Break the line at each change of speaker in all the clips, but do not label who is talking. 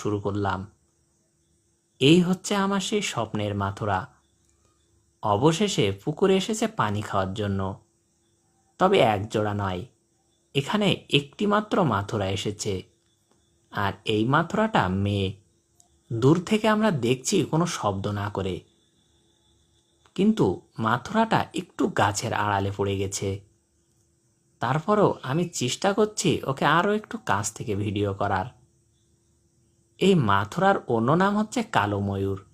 শুরু করলাম। এই হচ্ছে আমার সেই স্বপ্নের মাথুরা। অবশেষে পুকুরে এসেছে পানি খাওয়ার জন্য। তবে এক জোড়া নয়, এখানে একটি মাত্র মাথুরা এসেছে। আর এই মাথুরাটা মেয়ে। দূর থেকে আমরা দেখছি কোনো শব্দ না করে। কিন্তু মাথুরাটা একটু গাছের আড়ালে পড়ে গেছে। তারপরও আমি চেষ্টা করছি ওকে আরও একটু কাছ থেকে ভিডিও করার। এই মাথুরার অন্য নাম হচ্ছে কালো ময়ূর।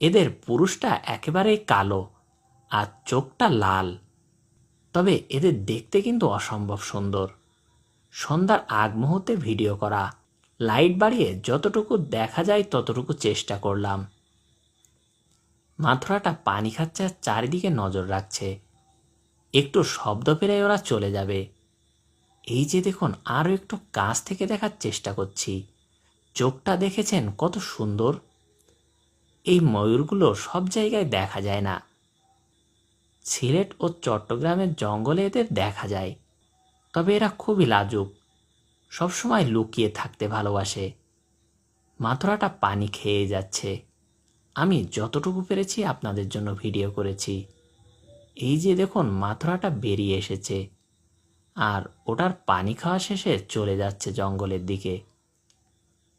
এদের পুরুষটা একেবারেই কালো আর চোখটা লাল। তবে এদের দেখতে কিন্তু অসম্ভব সুন্দর। সন্ধ্যার আগ মুহূর্তে ভিডিও করা, লাইট বাড়িয়ে যতটুকু দেখা যায় ততটুকু চেষ্টা করলাম। মাথুরাটা পানি খাচ্ছে আর চারিদিকে নজর রাখছে। একটু শব্দ পেলে ওরা চলে যাবে। এই যে দেখুন, আরও একটু কাছ থেকে দেখার চেষ্টা করছি। চোখটা দেখেছেন কত সুন্দর? এই ময়ূরগুলো সব জায়গায় দেখা যায় না। সিলেট ও চট্টগ্রামের জঙ্গলে এদের দেখা যায়। তবে এরা খুবই লাজুক। সবসময় লুকিয়ে থাকতে ভালোবাসে। মাথুরাটা পানি খেয়ে যাচ্ছে। আমি যতটুকু পেরেছি আপনাদের জন্য ভিডিও করেছি। এই যে দেখুন, মাথুরাটা বেরিয়ে এসেছে। আর ওটার পানি খাওয়া শেষে চলে যাচ্ছে জঙ্গলের দিকে।